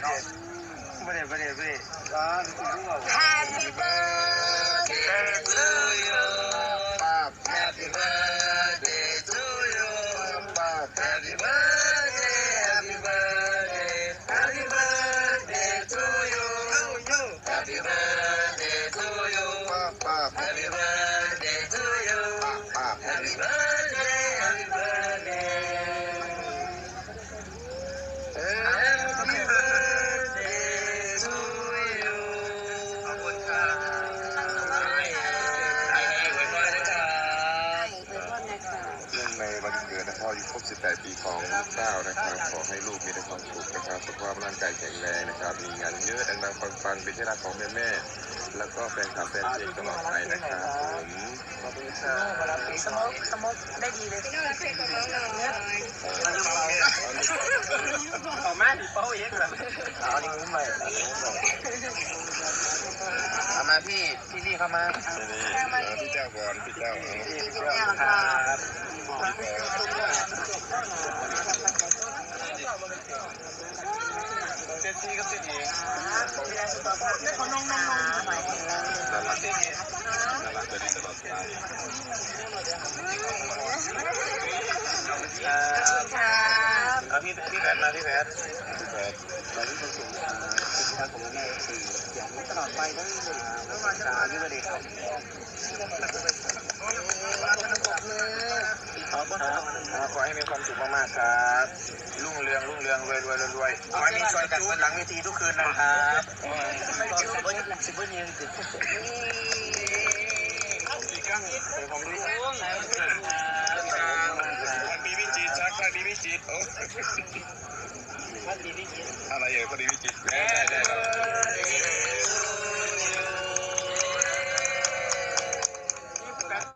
ไม่ได้ไม่ได้ไม่ได้ Happy birthday to you ป้าบ Happy birthday to you ป้าบ Happy birthday Happy birthday Happy birthday to you Happy birthday to you ป้าบป้าบ Happy birthday ื่องในวันเกิดนะครับอายุครบ 18 ปีของลูกเต้านะครับ ขอให้ลูกมีแต่ความสุขนะครับ สุขภาพร่างกายแข็งแรงนะครับ มีงานเยอะดังๆปังๆเป็นที่รักของแม่แม่แล้วก็แฟนคลับแฟนเพลงตลอดไปนะครับผมขอบคุณครับสมกสมกได้ดีเลยต่อมาดิเป้าเองเหรอเอาดิมือใหม่ เอามาพี่พี่นี่เข้ามานี่พี่เจ้าก่อนพี่เจ้าพี่เจ้าครับเจ็ดสี่กับเจ็ดเองเขาน้องน้องน้องทำไมน่ารักน่ารักแบบนี้ตลอดไปครับเอาพี่พี่แพทมาพี่แพทพี่แพทมาที่ค นสูงคุณพระของแม่สี่อย่างนี้ตลอดไปทั้งหนึ่งทั้งวันตาพี่ประเดี๋ยครับขอให้มีความสุขมากๆครับรุ่งเรืองรุ่งเรืองรวยรวยรวยขอให้มีช่วยกันบนหลังเวทีทุกคืนนะครับสิบเบิ้ลสิบเบิ้ลยังสิบอีกครั้งเป็นความรู้ วิจิตรชักพอดีวิจิตรโอ้อะไรเอ่ยพอดีวิจิตรได้ได้ได้